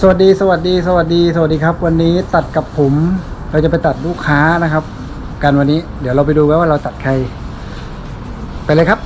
สวัสดีสวัสดีสวัสดี สวัสดีครับ วันนี้ตัดกับผม เราจะไปตัดลูกค้านะครับ กันวันนี้เดี๋ยวเราไปดูกันว่าเราตัดใคร ไปเลยครับ